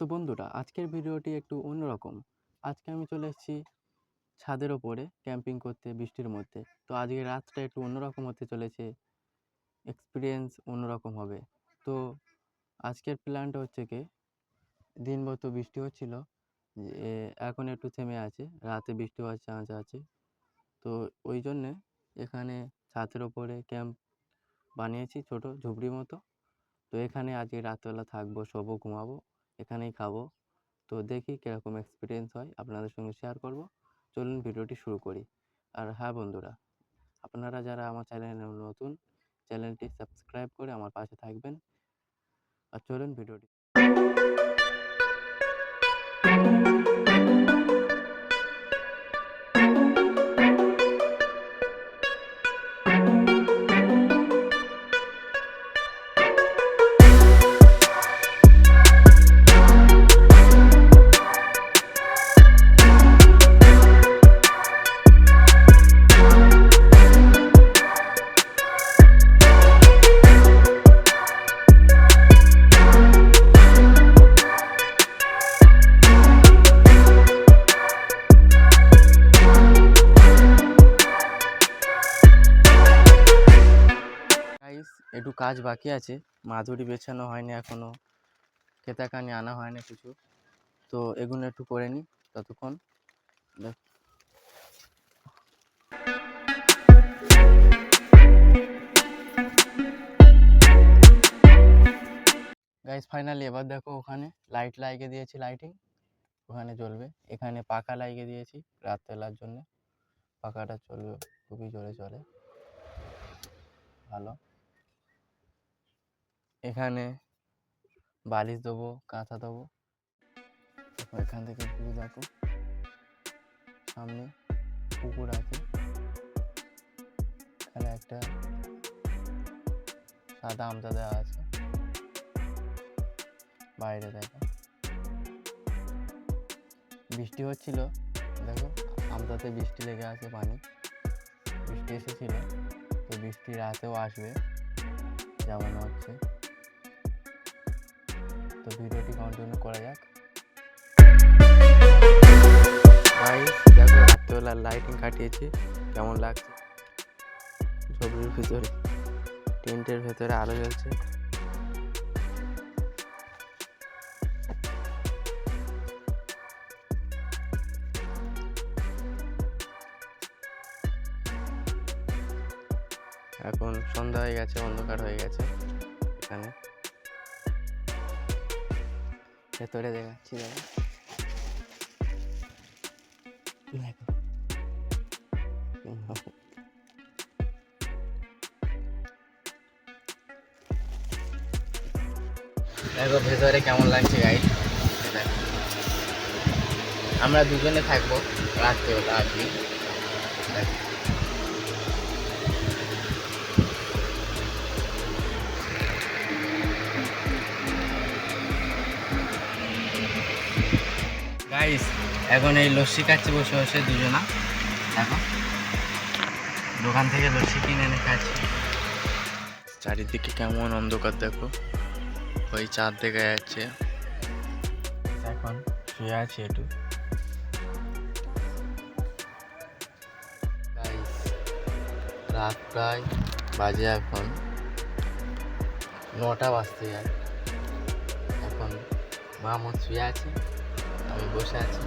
তো বন্ধুরা, আজকের ভিডিওটি একটু অন্যরকম। আজকে আমি চলে এসেছি ছাদের ওপরে ক্যাম্পিং করতে বৃষ্টির মধ্যে। তো আজকে রাতটা একটু অন্যরকম হতে চলেছে এক্সপিরিয়েন্স অন্যরকম হবে। তো আজকের প্ল্যানটা হচ্ছে কি, দিনভর তো বৃষ্টি হচ্ছিল এখন একটু থেমে আছে, রাতে বৃষ্টি হওয়ার চান্স আছে। তো ওই জন্যে এখানে ছাদের ওপরে ক্যাম্প বানিয়েছি, ছোট ঝুপড়ি মতো। তো এখানে আজকে রাতবেলা থাকব, শোবো, ঘুমাবো। এখানেই খাব। তো দেখি কীরকম এক্সপিরিয়েন্স হয়, আপনাদের সঙ্গে শেয়ার করব। চলুন ভিডিওটি শুরু করি। আর হ্যাঁ বন্ধুরা, আপনারা যারা আমার চ্যানেলে নতুন চ্যানেলটি সাবস্ক্রাইব করে আমার পাশে থাকবেন। আর চলুন ভিডিওটি গাইস একটু কাজ বাকি আছে। মাদুরি বেছানো হয়নি এখনও। খেতাকানি আনা হয়নি কিছু। তো এগুলো একটু করে নিই ততক্ষণ। দেখ- গাইস ফাইনালি এবার দেখো ওখানে লাইট লাগিয়ে দিয়েছি লাইটিং ওখানে জ্বলবে। এখানে পাখা লাগিয়ে দিয়েছি রাত্রেলার জন্য। পাখাটা চলবে, খুবই জোরে চলে। ভালো। এখানে বালিশ দেবো, কাঁথা দেবো। এখান থেকে ভিউ দেখো। সামনে পুকুর আছে। এখানে একটা সাদা আমটা দেওয়া আছে। বাইরে দেখো। বৃষ্টি হচ্ছিল, দেখো আমটাতে বৃষ্টি লেগে আছে পানি। বৃষ্টি এসেছিল, তো বৃষ্টি রাতেও আসবে, যেমন হচ্ছে। তো ভিডিওটি কন্টিনিউ করা যাক। রাত্রেবেলা লাইটিং কাটিয়েছি। কেমন লাগছে? ছবির ভিতরে, টেন্টের ভেতরে আলো জ্বলছে। এখন সন্ধ্যা হয়ে গেছে, অন্ধকার হয়ে গেছে এখানে। ভেতরে দেখাচ্ছি দেখো দেখো দেখো ভেতরে কেমন লাগছে গাইড আমরা দুজনে থাকব আর কি দেখো গাইস এখন এই লস্যি খাচ্ছি বসে বসে দুজনা। দেখো। দোকান থেকে লস্যি কিনে এনে খাচ্ছি। চারিদিকে কেমন অন্ধকার দেখো। ওই চাঁদ দেখা যাচ্ছে। এখন শুয়ে আছি একটু। রাত প্রায় বাজে এখন। নটা বাজতে যায়। এখন মা মামুদ শুয়ে আছে। আমি বসে আছি।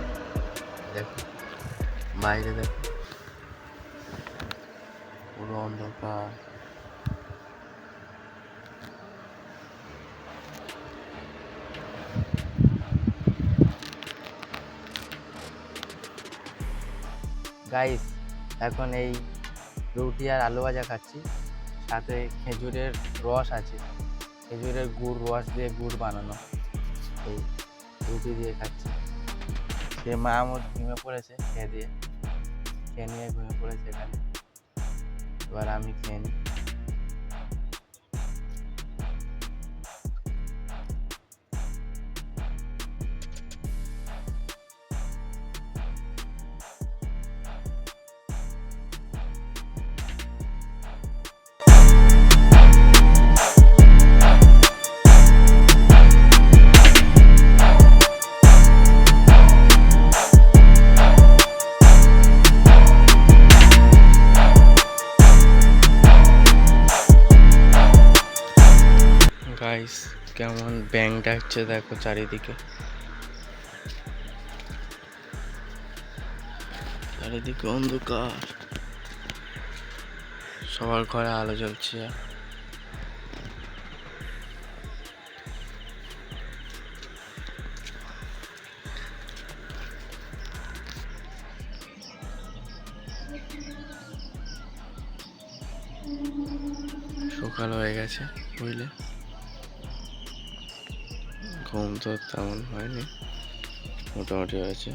দেখো, বাইরে দেখো। পুরো অন্ধকার। গাইস এখন এই রুটি আর আলু ভাজা খাচ্ছি। সাথে খেজুরের রস আছে। খেজুরের গুড়, রস দিয়ে গুড় বানানো। এই রুটি দিয়ে খাচ্ছি। সে মা আমার ঘুমে পড়েছে, খেয়ে দিয়ে। খেয়ে নিয়ে ঘুমে পড়েছে এখানে। এবার আমি খেয়ে নিই। ডাকছে দেখো চারিদিকে। চারিদিকে অন্ধকার। সবার ঘরে আলো জ্বলছে। সকাল হয়ে গেছে বুঝলে? ঘুম তো তেমন হয়নি। মোটামুটি হয়েছে।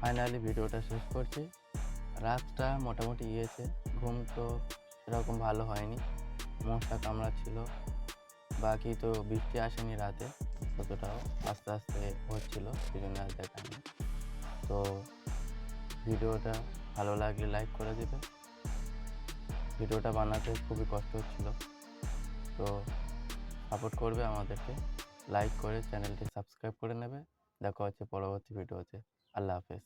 ফাইনালি ভিডিওটা শেষ করছি। রাতটা মোটামুটি গিয়েছে। ঘুম তো সেরকম ভালো হয়নি। মশা কামড়া ছিল বাকি তো বৃষ্টি আসেনি রাতে। ততটাও আস্তে আস্তে হচ্ছিল সেই জন্য আর দেখায়নি তো ভিডিওটা ভালো লাগলে লাইক করে দেবে। ভিডিওটা বানাতে খুবই কষ্ট হচ্ছিল। তো সাপোর্ট করবে আমাদেরকে। লাইক করে চ্যানেলটি সাবস্ক্রাইব করে নেবে। দেখা হচ্ছে পরবর্তী ভিডিওতে আল্লাহ হাফেজ।